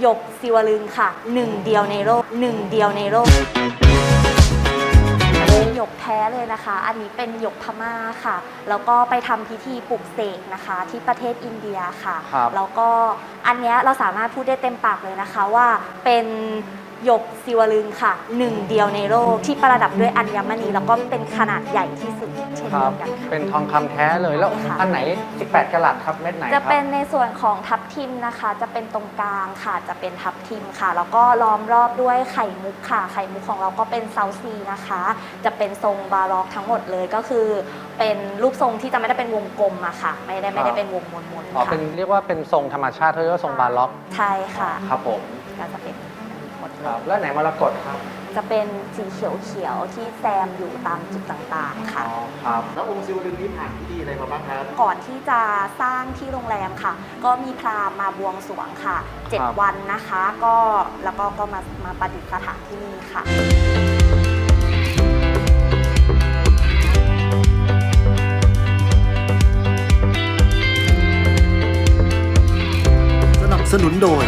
หยกศิวลึงค่ะหนึ่งเดียวในโลกหนึ่งเดียวในโลกเป็นหยกแท้เลยนะคะ อันนี้เป็นหยกพม่าค่ะ แล้วก็ไปทำพิธีปลุกเสกนะคะ ที่ประเทศอินเดียค่ะครับแล้วก็อันเนี้ยเราสามารถพูดได้เต็มปากเลยนะคะว่าเป็นห ยกศิวลึงค่ะหนึ่งเดียวในโลกที่ประดับด้วยอัญมณีแล้วก็เป็นขนาดใหญ่ที่สุดเช่นครัเดีบ ยวกันค่ะ เป็นทองคำแท้เลยแล้วค่ะ อันไหน 18กะรัตครับเม็ดไหนคจะรับ เป็นในส่วนของทับทิมนะคะ จะเป็นตรงกลางค่ะจะเป็นทับทิมค่ะ แล้วก็ล้อมรอบด้วยไข่มุกค่ะ ไข่มุกของเราก็เป็นเซาซีนะคะ จะเป็นทรงบาร็อกทั้งหมดเลยก็คือ เป็นรูปทรงที่จะไม่ได้เป็นวงกลมอะค่ะ ไม่ได้ไม่ได้เป็นวงมนมนๆอ๋อค่ะเป็นเรียกว่าเป็นทรงธรรมชาติเขาเรียกว่าทรงบาล็อกใช่ค่ะ ครับผม ก็จะเป็นหมดเล ครับยแล้วไหนมรกตครับจะเป็นสีเขียวๆที่แซมอยู่ตามจุดต่างๆ ค่ะ อ๋อครับแล้วองค์ศิวลึงนี้ผ่านพิธีอะไรมาบ้างครับ ก่อนที่จะสร้างที่โรงแรมค่ะ ก็มีพราหมณ์มาบวงสรวงค่ะ7วันนะคะ ก็แล้วก็ก็มามาประดิษฐานที่นี่ค่ะ สนับสนุนโดย